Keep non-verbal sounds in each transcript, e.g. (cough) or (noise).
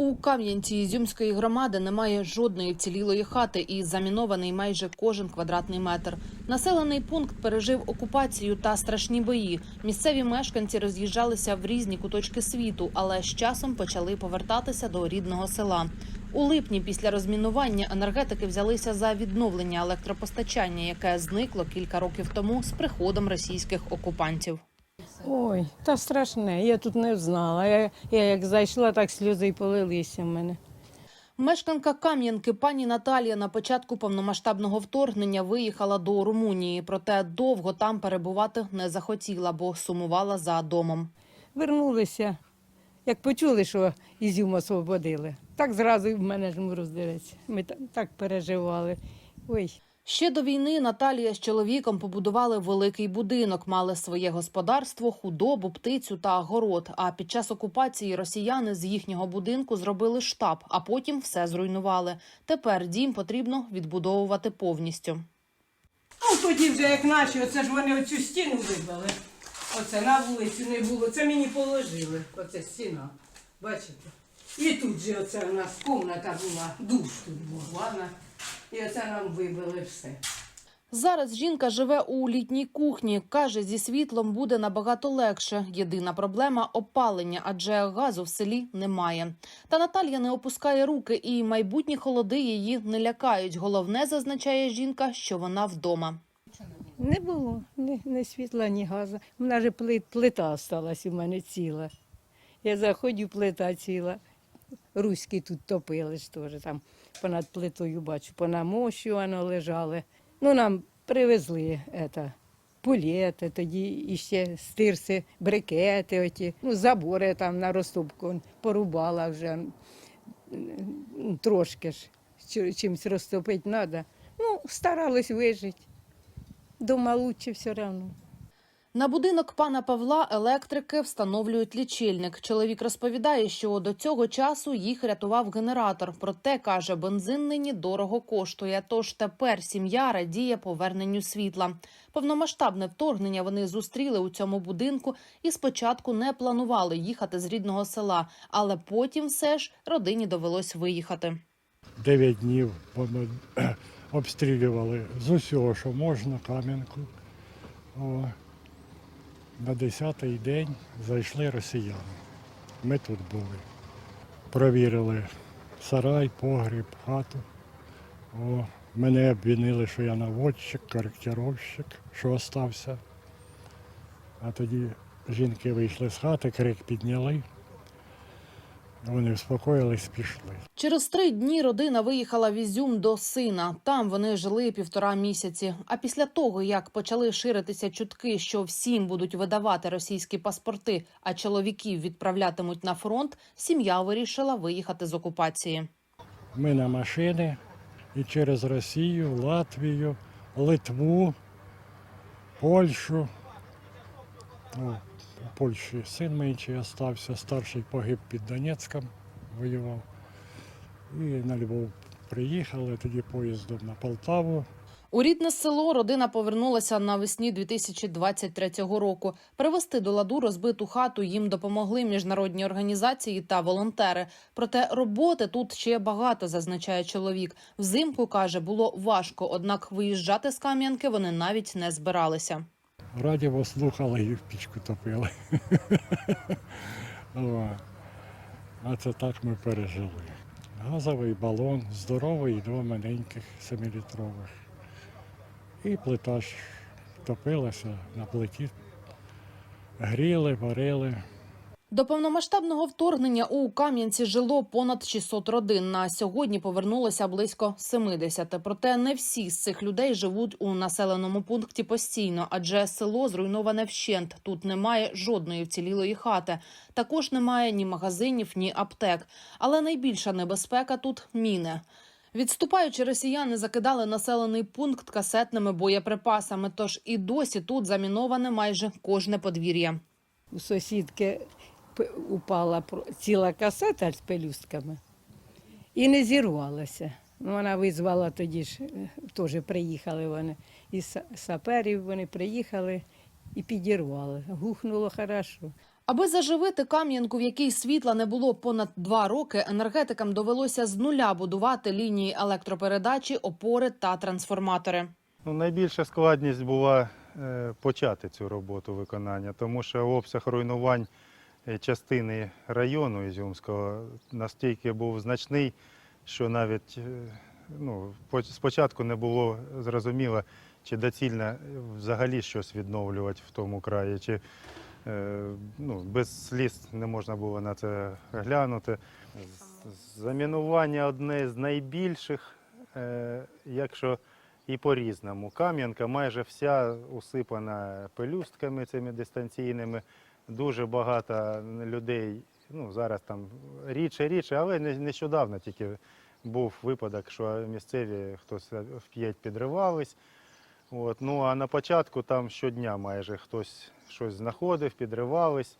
У Кам'янці Ізюмської громади немає жодної вцілілої хати і замінований майже кожен квадратний метр. Населений пункт пережив окупацію та страшні бої. Місцеві мешканці роз'їжджалися в різні куточки світу, але з часом почали повертатися до рідного села. У липні після розмінування енергетики взялися за відновлення електропостачання, яке зникло кілька років тому з приходом російських окупантів. Ой, та страшне, я тут не знала. Я, я як зайшла, так сльози й полилися в мене. Мешканка Кам'янки пані Наталія на початку повномасштабного вторгнення виїхала до Румунії, проте довго там перебувати не захотіла, бо сумувала за домом. Вернулися, як почули, що Ізюм освободили. Так зразу і в мене ж мороз дивиться. Ми та- так переживали. Ой, Ще до війни Наталія з чоловіком побудували великий будинок, мали своє господарство, худобу, птицю та город. А під час окупації росіяни з їхнього будинку зробили штаб, а потім все зруйнували. Тепер дім потрібно відбудовувати повністю. Ну, тоді вже як наші, оце ж вони оцю стіну вибили. Оце на вулицю не було. Це мені положили. Оце стіна. Бачите? І тут же оце у нас кімната була, душ тут був, ванна. І оце нам вибили все. Зараз жінка живе у літній кухні. Каже, зі світлом буде набагато легше. Єдина проблема опалення, адже газу в селі немає. Та Наталія не опускає руки, і майбутні холоди її не лякають. Головне, зазначає жінка, що вона вдома. Не було ні, ні світла, ні газу. У мене же плит, плита осталась у мене ціла. Я заходжу, плита ціла. Руські тут топили ж теж там понад плитою бачу, понамощу воно лежали. Ну, нам привезли ета, пулети, тоді іще стирси, брикети, оті, ну, забори там на розтопку порубала вже трошки ж, чим- чимось розтопити треба. Ну, старались вижити. Дома лучше все одно. На будинок пана Павла електрики встановлюють лічильник. Чоловік розповідає, що до цього часу їх рятував генератор. Проте каже, бензин нині дорого коштує. Тож тепер сім'я радіє поверненню світла. Повномасштабне вторгнення вони зустріли у цьому будинку і спочатку не планували їхати з рідного села, але потім все ж родині довелось виїхати. Дев'ять днів воно обстрілювали з усього, що можна, Кам'янку. На десятий день зайшли росіяни. Ми тут були. Провірили сарай, погріб, хату. О, мене обвинили, що я наводчик, коректировщик, що остався. А тоді жінки вийшли з хати, крик підняли. Вони вспокоїлись, пішли. Через три дні родина виїхала в Ізюм до сина. Там вони жили півтора місяці. А після того, як почали ширитися чутки, що всім будуть видавати російські паспорти, а чоловіків відправлятимуть на фронт, сім'я вирішила виїхати з окупації. Ми на машини і через Росію, Латвію, Литву, Польщу. О, Польщі син менший остався, старший погиб під Донецьком, воював. І на Львов приїхали, тоді поїздом на Полтаву. У рідне село родина повернулася навесні 2023 року. Привести до ладу розбиту хату їм допомогли міжнародні організації та волонтери. Проте роботи тут ще багато, зазначає чоловік. Взимку каже, було важко, однак виїжджати з Кам'янки вони навіть не збиралися. Радіо слухали і в пічку топили. (laughs) А це так ми пережили. Газовий балон, здоровий два маленьких семилітрових. І плита топилася на плиті. Гріли, варили. До повномасштабного вторгнення у Кам'янці жило понад 600 родин. На сьогодні повернулося близько 70. Проте не всі з цих людей живуть у населеному пункті постійно, адже село зруйноване вщент. Тут немає жодної вцілілої хати. Також немає ні магазинів, ні аптек. Але найбільша небезпека тут міни. Відступаючи, росіяни закидали населений пункт касетними боєприпасами. Тож і досі тут заміноване майже кожне подвір'я. У сусідки упала ціла касета з пелюстками і не зірвалася. Ну, Вона визвала тоді ж, е, теж приїхали вони. Із саперів вони приїхали і підірвали. Гухнуло хорошо. Аби заживити Кам'янку, в якій світла не було понад два роки, енергетикам довелося з нуля будувати лінії електропередачі, опори та трансформатори. Ну, найбільша складність була е, почати цю роботу виконання, тому що обсяг руйнувань частини району Ізюмського настільки був значний, що навіть е, ну, спочатку не було зрозуміло, чи доцільно взагалі щось відновлювати в тому краї, чи е, ну, без сліз не можна було на це глянути. Замінування одне з найбільших, е, якщо і по-різному. Кам'янка майже вся усипана пелюстками цими дистанційними. Дуже багато людей, ну зараз там рідше, рідше, але нещодавно тільки був випадок, що місцеві хтось вп'ять підривались. От. Ну а на початку там щодня майже хтось щось знаходив, підривались.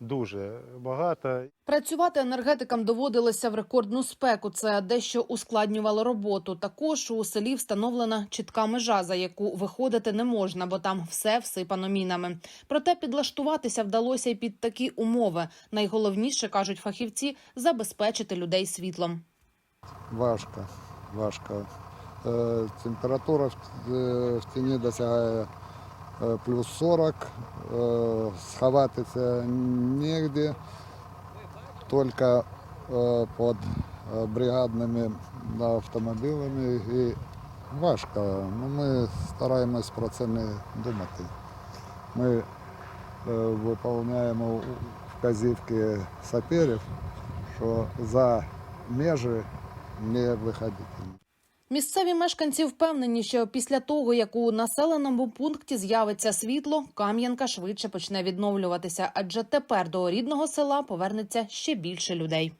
Дуже багато. Працювати енергетикам доводилося в рекордну спеку. Це дещо ускладнювало роботу. Також у селі встановлена чітка межа, за яку виходити не можна, бо там все всипано мінами. Проте підлаштуватися вдалося й під такі умови. Найголовніше кажуть фахівці забезпечити людей світлом. Важко, важко. Е, Температура в, е, тіні досягає плюс 40, е, сховатися нігде, тільки е, під е, бригадними автомобілями і важко. Ну, ми стараємось про це не думати. Ми е, виконуємо вказівки саперів, що за межі не виходити. Місцеві мешканці впевнені, що після того, як у населеному пункті з'явиться світло, Кам'янка швидше почне відновлюватися, адже тепер до рідного села повернеться ще більше людей.